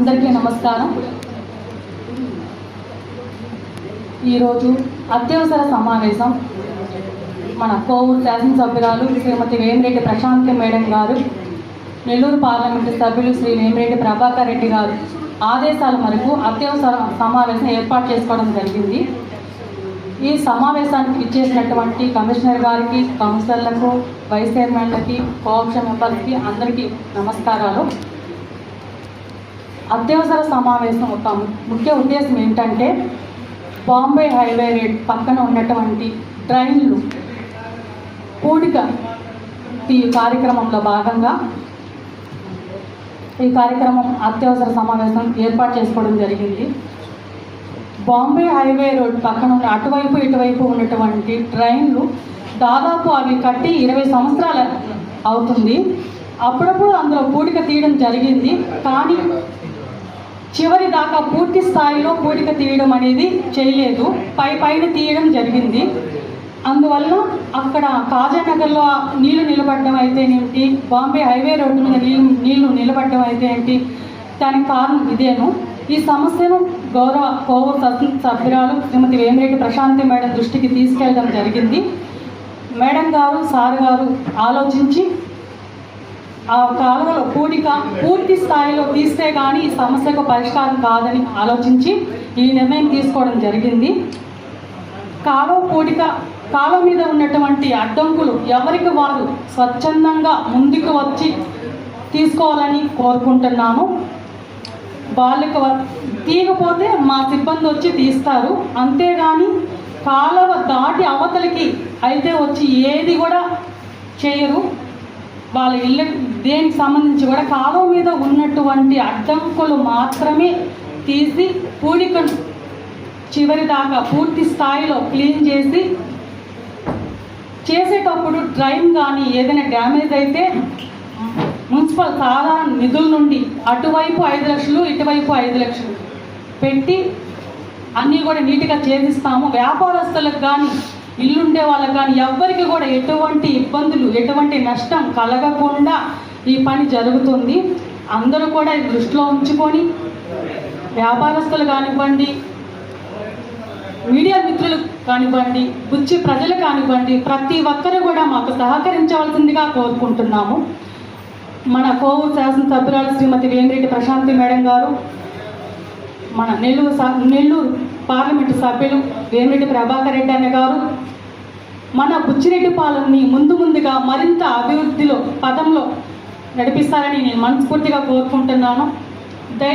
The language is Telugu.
అందరికీ నమస్కారం. ఈరోజు అత్యవసర సమావేశం. మన కోవూరు శాసనసభ్యురాలు శ్రీమతి వేమిరెడ్డి ప్రశాంతి మేడం గారు నెల్లూరు పార్లమెంటు సభ్యులు శ్రీ వేమిరెడ్డి ప్రభాకర్ రెడ్డి గారు ఆదేశాల మేరకు అత్యవసర సమావేశం ఏర్పాటు చేసుకోవడం జరిగింది. ఈ సమావేశానికి ఇచ్చేసినటువంటి కమిషనర్ గారికి కౌన్సిలర్లకు వైస్ చైర్మన్లకి కోఆప్షన్ మెంబర్స్కి అందరికీ నమస్కారాలు. అత్యవసర సమావేశం ఒక ముఖ్య ఉద్దేశం ఏంటంటే బాంబే హైవే రేట్ పక్కన ఉన్నటువంటి ట్రైన్లు పూడిక ఈ కార్యక్రమంలో భాగంగా ఈ కార్యక్రమం అత్యవసర సమావేశం ఏర్పాటు చేసుకోవడం జరిగింది. బాంబే హైవే రోడ్ పక్కన ఉన్న అటువైపు ఇటువైపు ఉన్నటువంటి ట్రైన్లు దాదాపు అవి కట్టి ఇరవై సంవత్సరాలు అవుతుంది. అప్పుడప్పుడు అందులో పూడిక తీయడం జరిగింది. కానీ చివరి దాకా పూర్తి స్థాయిలో పూడిక తీయడం అనేది చేయలేదు. పై పైన తీయడం జరిగింది. అందువల్ల అక్కడ కాజానగర్లో నీళ్ళు నిలబడడం అయితేనేమిటి బాంబే హైవే రోడ్డు మీద నీళ్ళు నీళ్ళు నిలబడడం అయితే ఏంటి? దానికి కారణం ఇదేను. ఈ సమస్యను గౌరవ కోవ సభ్యురాలు శ్రీమతి వేమిరెడ్డి ప్రశాంతి మేడం దృష్టికి తీసుకెళ్ళడం జరిగింది. మేడం గారు సార్ గారు ఆలోచించి ఆ కాలువలో పూడిక పూర్తి స్థాయిలో తీస్తే కానీ ఈ సమస్యకు పరిష్కారం కాదని ఆలోచించి ఈ నిర్ణయం తీసుకోవడం జరిగింది. కాలువ పూడిక కాలువ మీద ఉన్నటువంటి అడ్డంకులు ఎవరికి వారు స్వచ్ఛందంగా ముందుకు వచ్చి తీసుకోవాలని కోరుకుంటున్నాను వాళ్ళకి వ- తీయకపోతే మా సిబ్బంది వచ్చి తీస్తారు. అంతేగాని కాలువ దాటి అవతలికి అయితే వచ్చి ఏది కూడా చేయరు. వాళ్ళ ఇళ్ళ దేనికి సంబంధించి కూడా కాలువ మీద ఉన్నటువంటి అడ్డంకులు మాత్రమే తీసి పూడికను చివరి దాకా పూర్తి స్థాయిలో క్లీన్ చేసి చేసేటప్పుడు డ్రైన్ కానీ ఏదైనా డ్యామేజ్ అయితే మున్సిపల్ చాలా నిధుల నుండి అటువైపు ఐదు లక్షలు ఇటువైపు ఐదు లక్షలు పెట్టి అన్నీ కూడా నీట్గా చేసిస్తాము. వ్యాపారస్తులకు కానీ ఇల్లుండే వాళ్ళకి కానీ ఎవ్వరికి కూడా ఎటువంటి ఇబ్బందులు ఎటువంటి నష్టం కలగకుండా ఈ పని జరుగుతుంది. అందరూ కూడా ఇది దృష్టిలో ఉంచుకొని వ్యాపారస్తులు కానివ్వండి మీడియా మిత్రులు కానివ్వండి బుచ్చి ప్రజలు కానివ్వండి ప్రతి ఒక్కరు కూడా మాకు సహకరించవలసిందిగా కోరుకుంటున్నాము. మన కోవు శాసనసభ్యురాలు శ్రీమతి వేమిరెడ్డి ప్రశాంతి మేడం గారు మన నెల్లూరు స- నెల్లూరు పార్లమెంటు సభ్యులు వేమిరెడ్డి ప్రభాకర్ రెడ్డి అన్న గారు మన బుచ్చిరెడ్డిపాలెంని ముందు ముందుగా మరింత అభివృద్ధిలో పదంలో నడిపిస్తారని నేను మనస్ఫూర్తిగా కోరుకుంటున్నాను. దయ